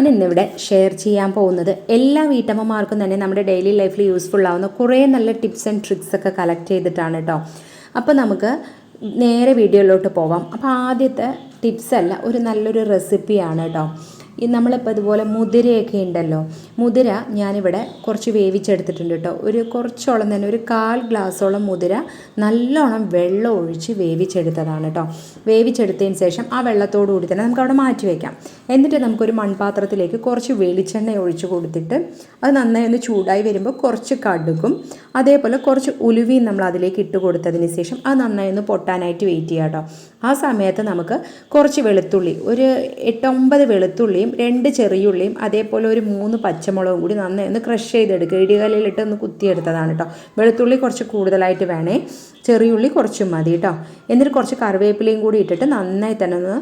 ഞാൻ ഇന്നിവിടെ ഷെയർ ചെയ്യാൻ പോകുന്നത് എല്ലാ വീട്ടമ്മമാർക്കും തന്നെ നമ്മുടെ ഡെയിലി ലൈഫിൽ യൂസ്ഫുൾ ആവുന്ന കുറേ നല്ല ടിപ്സ് ആൻഡ് ട്രിക്സ് ഒക്കെ കളക്ട് ചെയ്തിട്ടാണ് കേട്ടോ അപ്പോൾ നമുക്ക് നേരെ വീഡിയോയിലോട്ട് പോവാം. അപ്പോൾ ആദ്യത്തെ ടിപ്സ് അല്ല ഒരു നല്ലൊരു റെസിപ്പിയാണ് കേട്ടോ ഈ നമ്മളിപ്പോൾ ഇതുപോലെ മുതിരയൊക്കെ ഉണ്ടല്ലോ. മുതിര ഞാനിവിടെ കുറച്ച് വേവിച്ചെടുത്തിട്ടുണ്ട് കേട്ടോ. ഒരു കുറച്ചോളം തന്നെ ഒരു കാൽ ഗ്ലാസ്സോളം മുതിര നല്ലോണം വെള്ളം ഒഴിച്ച് വേവിച്ചെടുത്തതാണ് കേട്ടോ. വേവിച്ചെടുത്തതിന് ശേഷം ആ വെള്ളത്തോടു കൂടി തന്നെ നമുക്ക് അവിടെ മാറ്റി വയ്ക്കാം എന്നിട്ട് നമുക്കൊരു മൺപാത്രത്തിലേക്ക് കുറച്ച് വെളിച്ചെണ്ണ ഒഴിച്ച് കൊടുത്തിട്ട് അത് നന്നായി ഒന്ന് ചൂടായി വരുമ്പോൾ കുറച്ച് കടുക്കും അതേപോലെ കുറച്ച് ഉലുവയും നമ്മൾ അതിലേക്ക് ഇട്ട് കൊടുത്തതിന് ശേഷം അത് നന്നായി ഒന്ന് പൊട്ടാനായിട്ട് വെയിറ്റ് ചെയ്യാം കേട്ടോ. ആ സമയത്ത് നമുക്ക് കുറച്ച് വെളുത്തുള്ളി ഒരു എട്ടൊമ്പത് വെളുത്തുള്ളിയും രണ്ട് ചെറിയുള്ളിയും അതേപോലെ ഒരു മൂന്ന് പച്ചമുളകും കൂടി നന്നായി ഒന്ന് ക്രഷ് ചെയ്തെടുക്കുക. ഇടികല്ലിലിട്ട് ഒന്ന് കുത്തിയെടുത്തതാണ് കേട്ടോ വെളുത്തുള്ളി കുറച്ച് കൂടുതലായിട്ട് വേണേ ചെറിയുള്ളി കുറച്ചും മതി കേട്ടോ എന്നിട്ട് കുറച്ച് കറിവേപ്പിലയും കൂടി ഇട്ടിട്ട് നന്നായി തന്നെ ഒന്ന്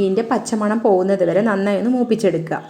ഇതിന്റെ പച്ചമണം പോകുന്നത് വരെ നന്നായി ഒന്ന് മൂപ്പിച്ചെടുക്കുക.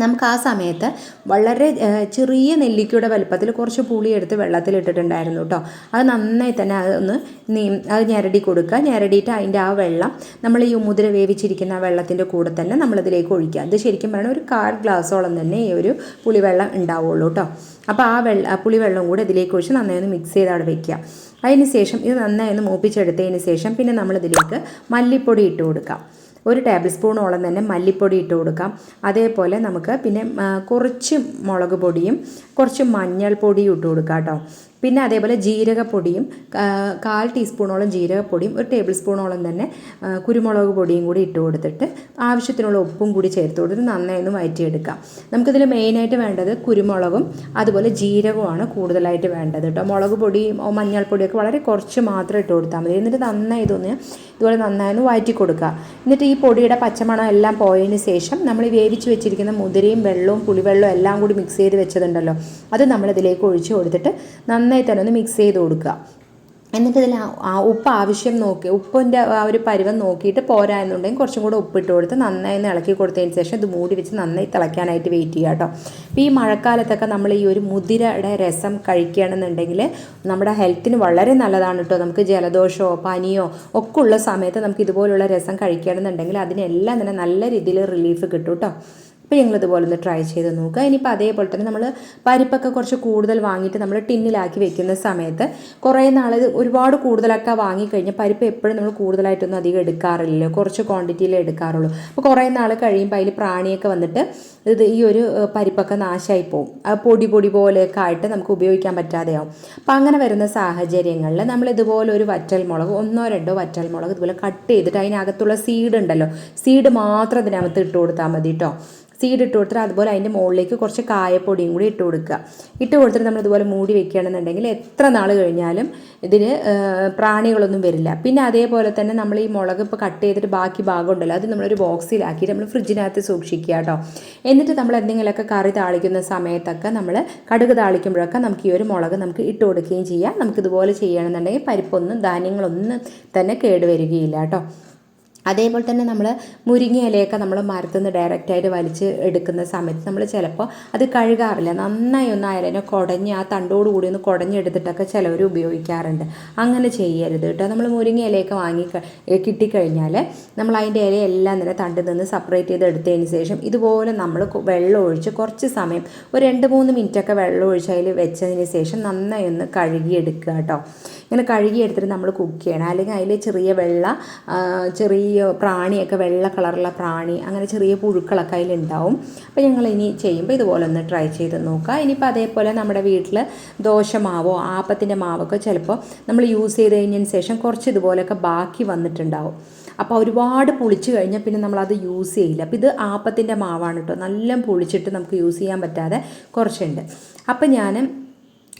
നമുക്ക് ആ സമയത്ത് വളരെ ചെറിയ നെല്ലിക്കയുടെ വലുപ്പത്തിൽ കുറച്ച് പുളി എടുത്ത് വെള്ളത്തിലിട്ടിട്ടുണ്ടായിരുന്നു കേട്ടോ അത് നന്നായി തന്നെ അതൊന്ന് നീ അത് ഞെരടി കൊടുക്കുക. ഞെരടിയിട്ട് അതിന്റെ ആ വെള്ളം നമ്മൾ ഈ മുതിര വേവിച്ചിരിക്കുന്ന ആ വെള്ളത്തിന്റെ കൂടെ തന്നെ നമ്മളതിലേക്ക് ഒഴിക്കുക. അത് ശരിക്കും പറഞ്ഞാൽ ഒരു കാൽ ഗ്ലാസ്സോളം തന്നെ ഈ ഒരു പുളിവെള്ളം ഉണ്ടാവുള്ളൂ കേട്ടോ അപ്പോൾ ആ വെള്ള പുളിവെള്ളം കൂടെ ഇതിലേക്ക് ഒഴിച്ച് നന്നായി ഒന്ന് മിക്സ് ചെയ്ത് അവിടെ വെക്കുക. അതിന് ശേഷം ഇത് നന്നായി ഒന്ന് മൂപ്പിച്ചെടുത്തതിന് ശേഷം പിന്നെ നമ്മളിതിലേക്ക് മല്ലിപ്പൊടി ഇട്ട് കൊടുക്കാം ഒരു ടേബിൾ സ്പൂണോളം തന്നെ മല്ലിപ്പൊടി ഇട്ട് കൊടുക്കാം. അതേപോലെ നമുക്ക് പിന്നെ കുറച്ച് മുളക് പൊടിയും കുറച്ച് മഞ്ഞൾപ്പൊടിയും ഇട്ട് കൊടുക്കാം കേട്ടോ. പിന്നെ അതേപോലെ ജീരകപ്പൊടിയും കാൽ ടീസ്പൂണോളം ജീരകപ്പൊടിയും ഒരു ടേബിൾ സ്പൂണോളം തന്നെ കുരുമുളക് പൊടിയും കൂടി ഇട്ട് കൊടുത്തിട്ട് ആവശ്യത്തിനുള്ള ഉപ്പും കൂടി ചേർത്ത് കൊടുത്തിട്ട് നന്നായി ഒന്ന് വഴറ്റിയെടുക്കാം നമുക്കിതിൽ മെയിനായിട്ട് വേണ്ടത് കുരുമുളകും അതുപോലെ ജീരകവുമാണ് കൂടുതലായിട്ട് വേണ്ടത് കേട്ടോ. മുളക് പൊടിയും മഞ്ഞൾപ്പൊടിയൊക്കെ വളരെ കുറച്ച് മാത്രം ഇട്ട് കൊടുത്താൽ മതി. എന്നിട്ട് നന്നായി ഇതൊന്ന് ഇതുപോലെ നന്നായി ഒന്ന് വഴറ്റി കൊടുക്കുക. എന്നിട്ട് ഈ പൊടിയുടെ പച്ചമണം എല്ലാം പോയതിന് ശേഷം നമ്മൾ വേവിച്ച് വെച്ചിരിക്കുന്ന മുതിരയും വെള്ളവും പുളിവെള്ളവും എല്ലാം കൂടി മിക്സ് ചെയ്ത് വെച്ചതുണ്ടല്ലോ. അത് നമ്മളിതിലേക്ക് ഒഴിച്ച് കൊടുത്തിട്ട് നന്നായി തന്നെ ഒന്ന് മിക്സ് ചെയ്ത് കൊടുക്കുക. എന്നിട്ട് ഇതിൽ ഉപ്പ് ആവശ്യം നോക്കി ഉപ്പിന്റെ ആ ഒരു പരുവം നോക്കിയിട്ട് പോരാ എന്നുണ്ടെങ്കിൽ കുറച്ചും കൂടെ ഉപ്പിട്ട് കൊടുത്ത് നന്നായി ഒന്ന് ഇളക്കി കൊടുത്തതിന് ശേഷം ഇത് മൂടി വെച്ച് നന്നായി തിളയ്ക്കാനായിട്ട് വെയിറ്റ് ചെയ്യുക കേട്ടോ അപ്പോൾ ഈ മഴക്കാലത്തൊക്കെ നമ്മൾ ഈ ഒരു മുതിരയുടെ രസം കഴിക്കുകയാണെന്നുണ്ടെങ്കിൽ നമ്മുടെ ഹെൽത്തിന് വളരെ നല്ലതാണ് കേട്ടോ നമുക്ക് ജലദോഷമോ പനിയോ ഒക്കെ ഉള്ള സമയത്ത് നമുക്ക് ഇതുപോലുള്ള രസം കഴിക്കുകയാണെന്നുണ്ടെങ്കിൽ അതിനെല്ലാം തന്നെ നല്ല രീതിയിൽ റിലീഫ് കിട്ടും കേട്ടോ അപ്പോൾ ഞങ്ങൾ ഇതുപോലെ ഒന്ന് ട്രൈ ചെയ്ത് നോക്കുക. ഇനിയിപ്പോൾ അതേപോലെ തന്നെ നമ്മൾ പരിപ്പൊക്കെ കുറച്ച് കൂടുതൽ വാങ്ങിയിട്ട് നമ്മൾ ടിന്നിലാക്കി വെക്കുന്ന സമയത്ത് കുറേ നാൾ ഒരുപാട് കൂടുതലൊക്കെ വാങ്ങിക്കഴിഞ്ഞാൽ പരിപ്പ് എപ്പോഴും നമ്മൾ കൂടുതലായിട്ടൊന്നും അധികം എടുക്കാറില്ലല്ലോ. കുറച്ച് ക്വാണ്ടിറ്റിയിലേ എടുക്കാറുള്ളൂ. അപ്പോൾ കുറേ നാൾ കഴിയുമ്പോൾ അതിൽ പ്രാണിയൊക്കെ വന്നിട്ട് ഇത് ഈ ഒരു പരിപ്പൊക്കെ നാശമായി പോകും പൊടി പൊടി പോലെയൊക്കെ ആയിട്ട് നമുക്ക് ഉപയോഗിക്കാൻ പറ്റാതെയാവും. അപ്പോൾ അങ്ങനെ വരുന്ന സാഹചര്യങ്ങളിൽ നമ്മൾ ഇതുപോലെ ഒരു വറ്റൽ മുളക് ഒന്നോ രണ്ടോ വറ്റൽ മുളക് ഇതുപോലെ കട്ട് ചെയ്തിട്ട് അതിനകത്തുള്ള സീഡ് ഉണ്ടല്ലോ. സീഡ് മാത്രം ഇതിനകത്ത് ഇട്ട് കൊടുത്താൽ മതി കേട്ടോ സീഡ് ഇട്ട് കൊടുത്തിട്ട് അതുപോലെ അതിന്റെ മുകളിലേക്ക് കുറച്ച് കായപ്പൊടിയും കൂടി ഇട്ട് കൊടുക്കുക. ഇട്ട് കൊടുത്തിട്ട് നമ്മൾ ഇതുപോലെ മൂടി വെക്കുകയാണെന്നുണ്ടെങ്കിൽ എത്ര നാൾ കഴിഞ്ഞാലും ഇതിന് പ്രാണികളൊന്നും വരില്ല. പിന്നെ അതേപോലെ തന്നെ നമ്മൾ ഈ മുളക് ഇപ്പോൾ കട്ട് ചെയ്തിട്ട് ബാക്കി ഭാഗം ഉണ്ടല്ലോ അത് നമ്മളൊരു ബോക്സിലാക്കിയിട്ട് നമ്മൾ ഫ്രിഡ്ജിനകത്ത് സൂക്ഷിക്കുക കേട്ടോ. എന്നിട്ട് നമ്മൾ എന്തെങ്കിലുമൊക്കെ കറി താളിക്കുന്ന സമയത്തൊക്കെ നമ്മൾ കടുക് താളിക്കുമ്പോഴൊക്കെ നമുക്ക് ഈ ഒരു മുളക് നമുക്ക് ഇട്ട് കൊടുക്കുകയും ചെയ്യാം. നമുക്കിതുപോലെ ചെയ്യണമെന്നുണ്ടെങ്കിൽ പരിപ്പൊന്നും ധാന്യങ്ങളൊന്നും തന്നെ കേടുവരികയില്ല കേട്ടോ. അതേപോലെ തന്നെ നമ്മൾ മുരിങ്ങ ഇലയൊക്കെ നമ്മൾ മരത്തു നിന്ന് ഡയറക്റ്റായിട്ട് വലിച്ച് എടുക്കുന്ന സമയത്ത് നമ്മൾ ചിലപ്പോൾ അത് കഴുകാറില്ല. നന്നായി ഒന്ന് അയലനെ കുടഞ്ഞ് ആ തണ്ടോട് കൂടി ഒന്ന് കുടഞ്ഞെടുത്തിട്ടൊക്കെ ചിലവർ ഉപയോഗിക്കാറുണ്ട്. അങ്ങനെ ചെയ്യരുത് കേട്ടോ. നമ്മൾ മുരിങ്ങ ഇലയൊക്കെ വാങ്ങി കിട്ടിക്കഴിഞ്ഞാൽ നമ്മൾ അതിന്റെ ഇലയെല്ലാം തന്നെ തണ്ടിൽ നിന്ന് സെപ്പറേറ്റ് ചെയ്ത് എടുത്തതിന് ശേഷം ഇതുപോലെ നമ്മൾ വെള്ളം ഒഴിച്ച് കുറച്ച് സമയം ഒരു രണ്ട് മൂന്ന് മിനിറ്റൊക്കെ വെള്ളം ഒഴിച്ച് അതിൽ വെച്ചതിന് ശേഷം നന്നായി ഒന്ന് കഴുകിയെടുക്കുക കേട്ടോ. ഇങ്ങനെ കഴുകിയെടുത്തിട്ട് നമ്മൾ കുക്ക് ചെയ്യണം. അല്ലെങ്കിൽ അതിൽ ചെറിയ വെള്ള ചെറിയ പ്രാണിയൊക്കെ വെള്ള കളറുള്ള പ്രാണി അങ്ങനെ ചെറിയ പുഴുക്കളൊക്കെ അതിലുണ്ടാവും. അപ്പോൾ ഞങ്ങൾ ഇനി ചെയ്യുമ്പോൾ ഇതുപോലെ ഒന്ന് ട്രൈ ചെയ്ത് നോക്കുക ഇനിയിപ്പോൾ അതേപോലെ നമ്മുടെ വീട്ടിൽ ദോശമാവോ ആപ്പത്തിന്റെ മാവൊക്കെ ചിലപ്പോൾ നമ്മൾ യൂസ് ചെയ്ത് കഴിഞ്ഞതിന് ശേഷം കുറച്ച് ഇതുപോലെയൊക്കെ ബാക്കി വന്നിട്ടുണ്ടാവും. അപ്പോൾ ഒരുപാട് പുളിച്ച് കഴിഞ്ഞാൽ പിന്നെ നമ്മളത് യൂസ് ചെയ്യില്ല. അപ്പോൾ ഇത് ആപ്പത്തിന്റെ മാവാണ് കേട്ടോ നല്ല പുളിച്ചിട്ട് നമുക്ക് യൂസ് ചെയ്യാൻ പറ്റാതെ കുറച്ചുണ്ട്. അപ്പോൾ ഞാൻ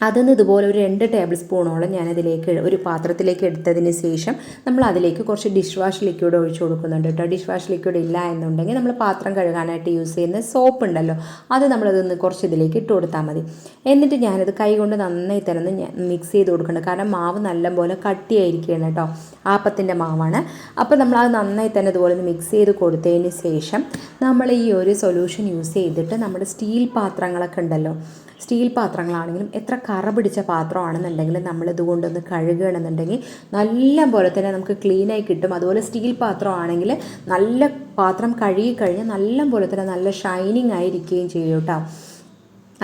അതിൽ ഇതുപോലെ ഒരു രണ്ട് ടേബിൾ സ്പൂണോളം ഞാനതിലേക്ക് ഒരു പാത്രത്തിലേക്ക് എടുത്തതിന് ശേഷം നമ്മൾ അതിലേക്ക് കുറച്ച് ഡിഷ് വാഷ് ലിക്വിഡ് ഒഴിച്ചു കൊടുക്കുന്നുണ്ട് കേട്ടോ ഡിഷ് വാഷ് ലിക്വിഡ് ഇല്ല എന്നുണ്ടെങ്കിൽ നമ്മൾ പാത്രം കഴുകാനായിട്ട് യൂസ് ചെയ്യുന്ന സോപ്പ് ഉണ്ടല്ലോ അത് നമ്മളതൊന്ന് കുറച്ച് ഇതിലേക്ക് ഇട്ട് കൊടുത്താൽ മതി. എന്നിട്ട് ഞാനത് കൈ കൊണ്ട് നന്നായി തന്നെ മിക്സ് ചെയ്ത് കൊടുക്കുന്നുണ്ട്. കാരണം മാവ് നല്ലപോലെ കട്ടിയായിരിക്കുകയാണ് കേട്ടോ ആപ്പത്തിന്റെ മാവാണ്. അപ്പോൾ നമ്മൾ അത് നന്നായി തന്നെ ഇതുപോലെ ഒന്ന് മിക്സ് ചെയ്ത് കൊടുത്തതിന് ശേഷം നമ്മൾ ഈ ഒരു സൊല്യൂഷൻ യൂസ് ചെയ്തിട്ട് നമ്മുടെ സ്റ്റീൽ പാത്രങ്ങളൊക്കെ ഉണ്ടല്ലോ സ്റ്റീൽ പാത്രങ്ങളാണെങ്കിലും എത്ര കറ പിടിച്ച പാത്രമാണെന്നുണ്ടെങ്കിലും നമ്മളിത് കൊണ്ടൊന്ന് കഴുകുകയാണെന്നുണ്ടെങ്കിൽ നല്ല പോലെ തന്നെ നമുക്ക് ക്ലീനായി കിട്ടും. അതുപോലെ സ്റ്റീൽ പാത്രമാണെങ്കിൽ നല്ല പാത്രം കഴുകി കഴിഞ്ഞാൽ നല്ല പോലെ തന്നെ നല്ല ഷൈനിങ് ആയിരിക്കുകയും ചെയ്യും കേട്ടോ.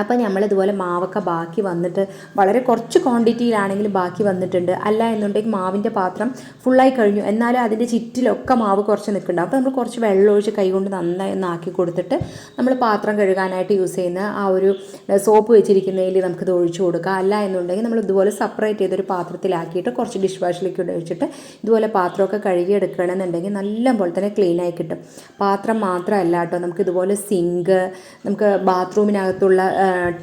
അപ്പോൾ നമ്മളിതുപോലെ മാവൊക്കെ ബാക്കി വന്നിട്ട് വളരെ കുറച്ച് ക്വാണ്ടിറ്റിയിലാണെങ്കിൽ ബാക്കി വന്നിട്ടുണ്ട്. അല്ല എന്നുണ്ടെങ്കിൽ മാവിന്റെ പാത്രം ഫുള്ളായി കഴിഞ്ഞു. എന്നാലും അതിന്റെ ചുറ്റിലൊക്കെ മാവ് കുറച്ച് നിൽക്കുന്നുണ്ട്. അപ്പോൾ നമ്മൾ കുറച്ച് വെള്ളം ഒഴിച്ച് കൈകൊണ്ട് നന്നായി ഒന്ന് ആക്കി കൊടുത്തിട്ട് നമ്മൾ പാത്രം കഴുകാനായിട്ട് യൂസ് ചെയ്യുന്ന ആ ഒരു സോപ്പ് വെച്ചിരിക്കുന്നതിൽ നമുക്കിത് ഒഴിച്ചു കൊടുക്കുക അല്ല എന്നുണ്ടെങ്കിൽ നമ്മൾ ഇതുപോലെ സെപ്പറേറ്റ് ചെയ്തൊരു പാത്രത്തിലാക്കിയിട്ട് കുറച്ച് ഡിഷ് വാഷ് ലിക്വിഡ് ഒഴിച്ചിട്ട് ഇതുപോലെ പാത്രമൊക്കെ കഴുകി എടുക്കണമെന്നുണ്ടെങ്കിൽ നല്ല പോലെ തന്നെ ക്ലീൻ ആയി കിട്ടും. പാത്രം മാത്രമല്ല കേട്ടോ. നമുക്ക് ഇതുപോലെ സിങ്ക് നമുക്ക് ബാത്റൂമിനകത്തുള്ള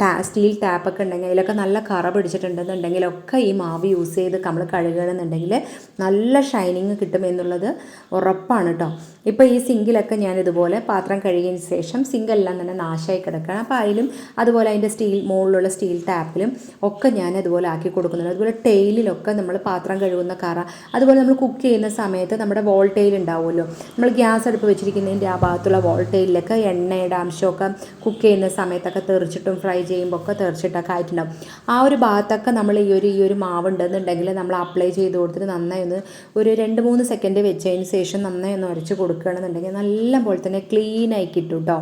ടാ സ്റ്റീൽ ടാപ്പൊക്കെ ഉണ്ടെങ്കിൽ അതിലൊക്കെ നല്ല കറ പിടിച്ചിട്ടുണ്ടെന്നുണ്ടെങ്കിലൊക്കെ ഈ മാവ് യൂസ് ചെയ്ത് നമ്മൾ കഴുകണമെന്നുണ്ടെങ്കിൽ നല്ല ഷൈനിങ് കിട്ടുമെന്നുള്ളത് ഉറപ്പാണ് കേട്ടോ ഇപ്പോൾ ഈ സിങ്കിലൊക്കെ ഞാൻ ഇതുപോലെ പാത്രം കഴുകിയതിന് ശേഷം സിങ്കെല്ലാം തന്നെ നാശമായി കിടക്കണം അപ്പോൾ അതിലും അതുപോലെ അതിന്റെ സ്റ്റീൽ മുകളിലുള്ള സ്റ്റീൽ ടാപ്പിലും ഒക്കെ ഞാൻ അതുപോലെ ആക്കി കൊടുക്കുന്നുണ്ട്. അതുപോലെ ടെയിലിലൊക്കെ നമ്മൾ പാത്രം കഴുകുന്ന കറ അതുപോലെ നമ്മൾ കുക്ക് ചെയ്യുന്ന സമയത്ത് നമ്മുടെ വോൾ ഉണ്ടാവുമല്ലോ. നമ്മൾ ഗ്യാസ് അടുപ്പ് വെച്ചിരിക്കുന്നതിന്റെ ആ ഭാഗത്തുള്ള വോൾ ടെയിലൊക്കെ എണ്ണയുടെ അംശമൊക്കെ കുക്ക് ചെയ്യുന്ന സമയത്തൊക്കെ തെറിച്ചിട്ടും ഫ്രൈ ചെയ്യുമ്പോൾ ഒക്കെ തെറിച്ചിട്ടൊക്കെ ആയിട്ടുണ്ടാവും. ആ ഒരു ഭാഗത്തൊക്കെ നമ്മൾ ഈ ഒരു ഈ ഒരു മാവ് ഉണ്ടെന്നുണ്ടെങ്കിൽ നമ്മൾ അപ്ലൈ ചെയ്ത് കൊടുത്തിട്ട് നന്നായി ഒന്ന് ഒരു രണ്ട് മൂന്ന് സെക്കൻഡ് വെച്ചതിന് ശേഷം നന്നായി ഒന്ന് ഉരച്ച് കൊടുക്കുകയാണെന്നുണ്ടെങ്കിൽ നല്ല പോലെ തന്നെ ക്ലീനായി കിട്ടും കേട്ടോ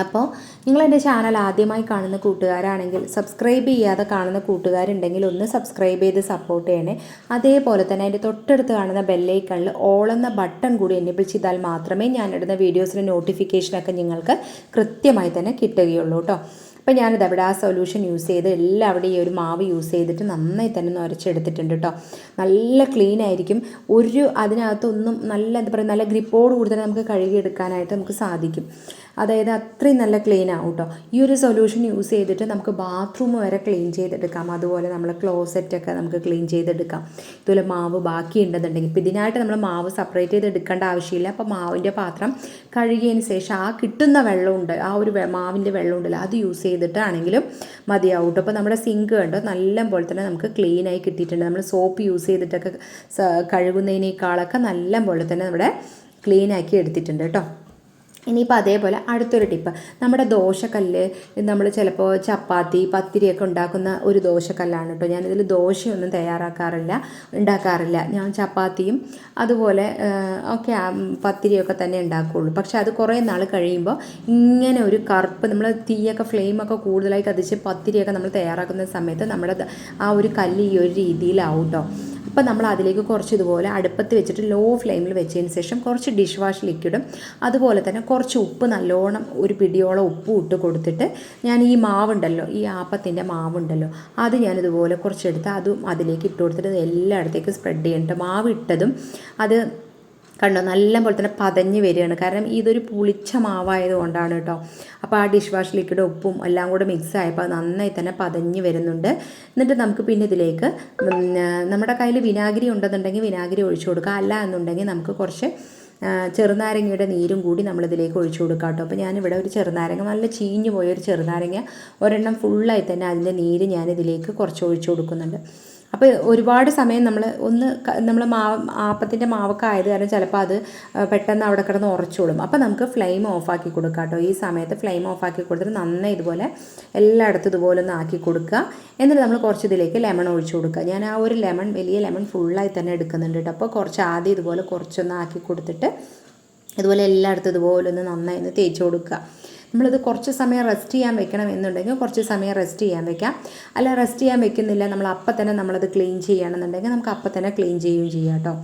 അപ്പോൾ നിങ്ങൾ എന്റെ ചാനൽ ആദ്യമായി കാണുന്ന കൂട്ടുകാരാണെങ്കിൽ സബ്സ്ക്രൈബ് ചെയ്യാതെ കാണുന്ന കൂട്ടുകാരുണ്ടെങ്കിൽ ഒന്ന് സബ്സ്ക്രൈബ് ചെയ്ത് സപ്പോർട്ട് ചെയ്യണേ. അതേപോലെ തന്നെ അതിന്റെ തൊട്ടടുത്ത് കാണുന്ന ബെല്ലൈക്കണിൽ ഓളെന്ന ബട്ടൺ കൂടി എന്നെ ചെയ്താൽ മാത്രമേ ഞാൻ ഇടുന്ന വീഡിയോസിന്റെ നോട്ടിഫിക്കേഷനൊക്കെ നിങ്ങൾക്ക് കൃത്യമായി തന്നെ കിട്ടുകയുള്ളൂ കേട്ടോ അപ്പോൾ ഞാനിത് അവിടെ ആ സൊല്യൂഷൻ യൂസ് ചെയ്ത് എല്ലാവിടെയും ഈ ഒരു മാവ് യൂസ് ചെയ്തിട്ട് നന്നായി തന്നെ നുരച്ചെടുത്തിട്ടുണ്ട് കേട്ടോ. നല്ല ക്ലീൻ ആയിരിക്കും. ഒരു അതിനകത്തൊന്നും നല്ല എന്താ പറയുക നല്ല ഗ്രിപ്പോട് കൂടുതൽ നമുക്ക് കഴുകിയെടുക്കാനായിട്ട് നമുക്ക് സാധിക്കും. അതായത് അത്രയും നല്ല ക്ലീൻ ആവും കേട്ടോ ഈ ഒരു സൊല്യൂഷൻ യൂസ് ചെയ്തിട്ട് നമുക്ക് ബാത്റൂം വരെ ക്ലീൻ ചെയ്തെടുക്കാം. അതുപോലെ നമ്മൾ ക്ലോസറ്റൊക്കെ നമുക്ക് ക്ലീൻ ചെയ്തെടുക്കാം. ഇതുപോലെ മാവ് ബാക്കി ഉണ്ടെന്നുണ്ടെങ്കിൽ ഇപ്പോൾ ഇതിനായിട്ട് നമ്മൾ മാവ് സെപ്പറേറ്റ് ചെയ്ത് എടുക്കേണ്ട ആവശ്യമില്ല. അപ്പോൾ മാവിന്റെ പാത്രം കഴുകിയതിന് ശേഷം ആ കിട്ടുന്ന വെള്ളമുണ്ട് ആ ഒരു മാവിന്റെ വെള്ളം ഉണ്ടല്ലോ അത് യൂസ് ചെയ്തിട്ടാണെങ്കിലും മതിയാവും കേട്ടോ അപ്പോൾ നമ്മുടെ സിങ്ക് കണ്ടോ? നല്ല പോലെ തന്നെ നമുക്ക് ക്ലീൻ കിട്ടിയിട്ടുണ്ട്. നമ്മൾ സോപ്പ് യൂസ് ചെയ്തിട്ടൊക്കെ കഴുകുന്നതിനേക്കാളൊക്കെ നല്ല പോലെ തന്നെ നമ്മുടെ ക്ലീൻ ആക്കി എടുത്തിട്ടുണ്ട് കേട്ടോ ഇനിയിപ്പോൾ അതേപോലെ അടുത്തൊരു ടിപ്പ് നമ്മുടെ ദോശക്കല്ല് നമ്മൾ ചിലപ്പോൾ ചപ്പാത്തി പത്തിരിയൊക്കെ ഉണ്ടാക്കുന്ന ഒരു ദോശക്കല്ലാണ് കേട്ടോ ഞാനിതിൽ ദോശയൊന്നും തയ്യാറാക്കാറില്ല ഉണ്ടാക്കാറില്ല. ഞാൻ ചപ്പാത്തിയും അതുപോലെ ഒക്കെ പത്തിരിയൊക്കെ തന്നെ ഉണ്ടാക്കുകയുള്ളൂ പക്ഷെ അത് കുറേ നാൾ കഴിയുമ്പോൾ ഇങ്ങനെ ഒരു കറുപ്പ് നമ്മൾ തീയൊക്കെ ഫ്ലെയിമൊക്കെ കൂടുതലായി കതിച്ച് പത്തിരിയൊക്കെ നമ്മൾ തയ്യാറാക്കുന്ന സമയത്ത് നമ്മുടെ ആ ഒരു കല്ല് ഈ ഒരു രീതിയിലാവും കേട്ടോ അപ്പോൾ നമ്മൾ അതിലേക്ക് കുറച്ച് ഇതുപോലെ അടുപ്പത്ത് വെച്ചിട്ട് ലോ ഫ്ലെയിമിൽ വെച്ചതിന് ശേഷം കുറച്ച് ഡിഷ് വാഷ് ലിക്വിഡും അതുപോലെ തന്നെ കുറച്ച് ഉപ്പ് നല്ലോണം ഒരു പിടിയോളം ഉപ്പ് ഇട്ട് കൊടുത്തിട്ട് ഞാൻ ഈ മാവുണ്ടല്ലോ ഈ ആപ്പത്തിന്റെ മാവുണ്ടല്ലോ അത് ഞാനിതുപോലെ കുറച്ചെടുത്ത് അതും അതിലേക്ക് ഇട്ട് കൊടുത്തിട്ട് എല്ലായിടത്തേക്കും സ്പ്രെഡ് ചെയ്യണ്ട മാവ് ഇട്ടതും അത് കണ്ടോ? നല്ല പോലെ തന്നെ പതഞ്ഞ് വരികയാണ്. കാരണം ഇതൊരു പുളിച്ച മാവായത് കൊണ്ടാണ് കേട്ടോ. അപ്പോൾ ആ ഡിഷ് വാഷ് ലിക്വിഡ് ഉപ്പും എല്ലാം കൂടെ മിക്സ് ആയപ്പോൾ നന്നായി തന്നെ പതഞ്ഞ് വരുന്നുണ്ട്. എന്നിട്ട് നമുക്ക് പിന്നെ ഇതിലേക്ക് നമ്മുടെ കയ്യിൽ വിനാഗിരി ഉണ്ടെന്നുണ്ടെങ്കിൽ വിനാഗിരി ഒഴിച്ചു കൊടുക്കുക അല്ല എന്നുണ്ടെങ്കിൽ നമുക്ക് കുറച്ച് ചെറുനാരങ്ങയുടെ നീരും കൂടി നമ്മളിതിലേക്ക് ഒഴിച്ചു കൊടുക്കാം കേട്ടോ. അപ്പോൾ ഞാനിവിടെ ഒരു ചെറുനാരങ്ങ നല്ല ചീഞ്ഞു പോയ ഒരു ചെറുനാരങ്ങ. ഒരെണ്ണം ഫുള്ളായി തന്നെ അതിന്റെ നീര് ഞാനിതിലേക്ക് കുറച്ച് ഒഴിച്ചു കൊടുക്കുന്നുണ്ട്. അപ്പോൾ ഒരുപാട് സമയം നമ്മൾ ഒന്ന് നമ്മൾ മാവ് ആപ്പത്തിന്റെ മാവൊക്കെ ആയത് കാരണം ചിലപ്പോൾ അത് പെട്ടെന്ന് അവിടെ കിടന്ന് ഉറച്ചോളും. അപ്പോൾ നമുക്ക് ഫ്ലെയിം ഓഫാക്കി കൊടുക്കാം കേട്ടോ ഈ സമയത്ത് ഫ്ലെയിം ഓഫാക്കി കൊടുത്തിട്ട് നന്നായി ഇതുപോലെ എല്ലായിടത്തും ഇതുപോലെ ഒന്ന് ആക്കി കൊടുക്കുക എന്നിട്ട് നമ്മൾ കുറച്ച് ഇതിലേക്ക് ലെമൺ ഒഴിച്ചു കൊടുക്കുക ഞാൻ ആ ഒരു ലെമൺ വലിയ ലെമൺ ഫുള്ളായി തന്നെ എടുക്കുന്നുണ്ട് കേട്ടോ അപ്പോൾ കുറച്ച് ആദ്യം ഇതുപോലെ കുറച്ചൊന്ന് ആക്കി കൊടുത്തിട്ട് ഇതുപോലെ എല്ലായിടത്തും ഇതുപോലെ ഒന്ന് നന്നായി ഒന്ന് തേച്ച് കൊടുക്കുക നമ്മളിത് കുറച്ച് സമയം റെസ്റ്റ് ചെയ്യാൻ വെക്കണം എന്നുണ്ടെങ്കിൽ കുറച്ച് സമയം റെസ്റ്റ് ചെയ്യാൻ വെക്കാം. അല്ല റെസ്റ്റ് ചെയ്യാൻ വെക്കുന്നില്ല നമ്മൾ അപ്പം തന്നെ നമ്മളത് ക്ലീൻ ചെയ്യണമെന്നുണ്ടെങ്കിൽ നമുക്ക് അപ്പം തന്നെ ക്ലീൻ ചെയ്യുകയും ചെയ്യാം കേട്ടോ.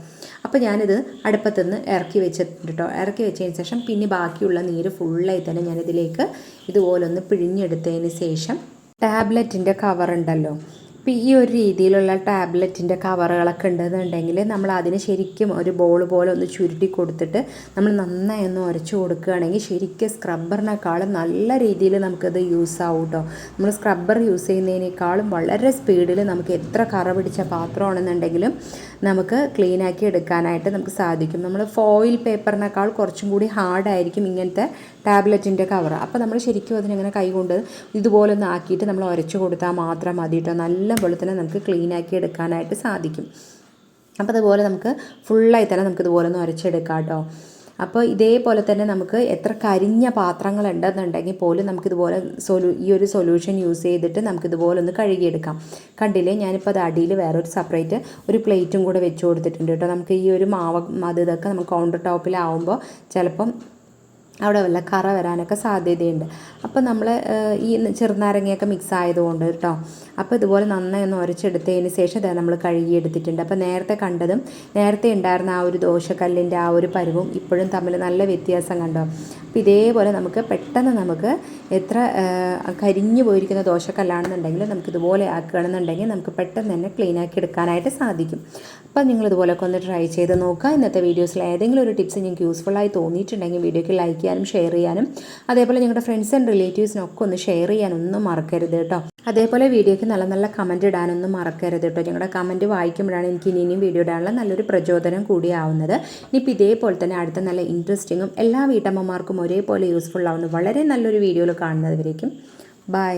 അപ്പോൾ ഞാനിത് അടുപ്പത്തു നിന്ന് ഇറക്കി വെച്ചിട്ടുണ്ട് കേട്ടോ. ഇറക്കി വെച്ചതിന് ശേഷം പിന്നെ ബാക്കിയുള്ള നീര് ഫുള്ളായി തന്നെ ഞാനിതിലേക്ക് ഇതുപോലൊന്ന് പിഴിഞ്ഞെടുത്തതിന് ശേഷം ടാബ്ലറ്റിന്റെ കവർ ഉണ്ടല്ലോ. അപ്പോൾ ഈ ഒരു രീതിയിലുള്ള ടാബ്ലറ്റിന്റെ കവറുകളൊക്കെ ഉണ്ടെന്നുണ്ടെങ്കിൽ നമ്മൾ അതിനെ ശരിക്കും ഒരു ബോൾ പോലെ ഒന്ന് ചുരുട്ടി കൊടുത്തിട്ട് നമ്മൾ നന്നായി ഒന്ന് ഉരച്ച് കൊടുക്കുകയാണെങ്കിൽ ശരിക്കും സ്ക്രബ്ബറിനേക്കാളും നല്ല രീതിയിൽ നമുക്കത് യൂസ് ആവും കേട്ടോ. നമ്മൾ സ്ക്രബ്ബർ യൂസ് ചെയ്യുന്നതിനേക്കാളും വളരെ സ്പീഡിൽ നമുക്ക് എത്ര കറ പിടിച്ച പാത്രമാണെന്നുണ്ടെങ്കിലും നമുക്ക് ക്ലീനാക്കി എടുക്കാനായിട്ട് നമുക്ക് സാധിക്കും. നമ്മൾ ഫോയിൽ പേപ്പറിനേക്കാൾ കുറച്ചും കൂടി ഹാർഡായിരിക്കും ഇങ്ങനത്തെ ടാബ്ലറ്റിന്റെ കവർ അപ്പോൾ നമ്മൾ ശരിക്കും അതിനങ്ങനെ കൈകൊണ്ട് ഇതുപോലെ ഒന്ന് ആക്കിയിട്ട് നമ്മൾ ഉരച്ചു കൊടുത്താൽ മാത്രം മതി കേട്ടോ നല്ല പോലെ തന്നെ നമുക്ക് ക്ലീനാക്കി എടുക്കാനായിട്ട് സാധിക്കും. അപ്പോൾ അതുപോലെ നമുക്ക് ഫുള്ളായി തന്നെ നമുക്കിതുപോലെ ഒന്ന് ഉരച്ചെടുക്കാം കേട്ടോ അപ്പോൾ ഇതേപോലെ തന്നെ നമുക്ക് എത്ര കരിഞ്ഞ പാത്രങ്ങൾ ഉണ്ടെന്നുണ്ടെങ്കിൽ പോലും നമുക്കിതുപോലെ സൊലൂ ഈ ഒരു സൊല്യൂഷൻ യൂസ് ചെയ്തിട്ട് നമുക്കിതുപോലെ ഒന്ന് കഴുകിയെടുക്കാം. കണ്ടില്ലേ? ഞാനിപ്പോൾ അത് അടിയിൽ വേറൊരു സെപ്പറേറ്റ് ഒരു പ്ലേറ്റും കൂടെ വെച്ച് കൊടുത്തിട്ടുണ്ട് കേട്ടോ. നമുക്ക് ഈ ഒരു മാവ് അത് ഇതൊക്കെ നമുക്ക് കൗണ്ടർ ടോപ്പിലാവുമ്പോൾ ചിലപ്പം അവിടെ വല്ല കറ വരാനൊക്കെ സാധ്യതയുണ്ട്. അപ്പോൾ നമ്മൾ ഈ ചെറുനാരങ്ങയൊക്കെ മിക്സ് ആയതുകൊണ്ട് കേട്ടോ അപ്പോൾ ഇതുപോലെ നന്നായി ഒന്ന് ഉരച്ചെടുത്തതിന് ശേഷം ഇതാ നമ്മൾ കഴുകി എടുത്തിട്ടുണ്ട് അപ്പോൾ നേരത്തെ കണ്ടതും നേരത്തെ ഉണ്ടായിരുന്ന ആ ഒരു ദോശക്കല്ലിന്റെ ആ ഒരു പരുവും ഇപ്പോഴും തമ്മിൽ നല്ല വ്യത്യാസം കണ്ടോ? അപ്പോൾ ഇതേപോലെ നമുക്ക് പെട്ടെന്ന് നമുക്ക് എത്ര കരിഞ്ഞു പോയിരിക്കുന്ന ദോശക്കല്ലാണെന്നുണ്ടെങ്കിൽ നമുക്ക് ഇതുപോലെ ആക്കുകയാണെന്നുണ്ടെങ്കിൽ നമുക്ക് പെട്ടെന്ന് തന്നെ ക്ലീൻ ആക്കി എടുക്കാനായിട്ട് സാധിക്കും. അപ്പോൾ നിങ്ങൾ ഇതുപോലൊക്കെ ഒന്ന് ട്രൈ ചെയ്ത് നോക്കുക. ഇന്നത്തെ വീഡിയോസിൽ ഏതെങ്കിലും ഒരു ടിപ്സ് നിങ്ങൾക്ക് യൂസ്ഫുള്ളായി തോന്നിയിട്ടുണ്ടെങ്കിൽ വീഡിയോയ്ക്ക് ലൈക്ക് ചെയ്യാനും ഷെയർ ചെയ്യാനും. അതേപോലെ ഞങ്ങളുടെ ഫ്രണ്ട്സ് ആൻഡ് റിലേറ്റീവ്സിനൊക്കെ ഒന്ന് ഷെയർ ചെയ്യാനൊന്നും മറക്കരുത് കേട്ടോ. അതേപോലെ വീഡിയോയ്ക്ക് നല്ല നല്ല കമന്റ് ഇടാനൊന്നും മറക്കരുത് കേട്ടോ. ഞങ്ങളുടെ കമന്റ് വായിക്കുമ്പോഴാണ് എനിക്ക് ഇനി ഇനിയും വീഡിയോ ഇടാനുള്ള നല്ലൊരു പ്രചോദനം കൂടിയാവുന്നത് ഇനിയിപ്പോൾ ഇതേപോലെ തന്നെ അടുത്ത നല്ല ഇൻട്രസ്റ്റിങ്ങും എല്ലാ വീട്ടമ്മമാർക്കും ഒരേപോലെ യൂസ്ഫുൾ ആവുന്ന വളരെ നല്ലൊരു വീഡിയോയിൽ കാണുന്നതുവരേക്കും. ബൈ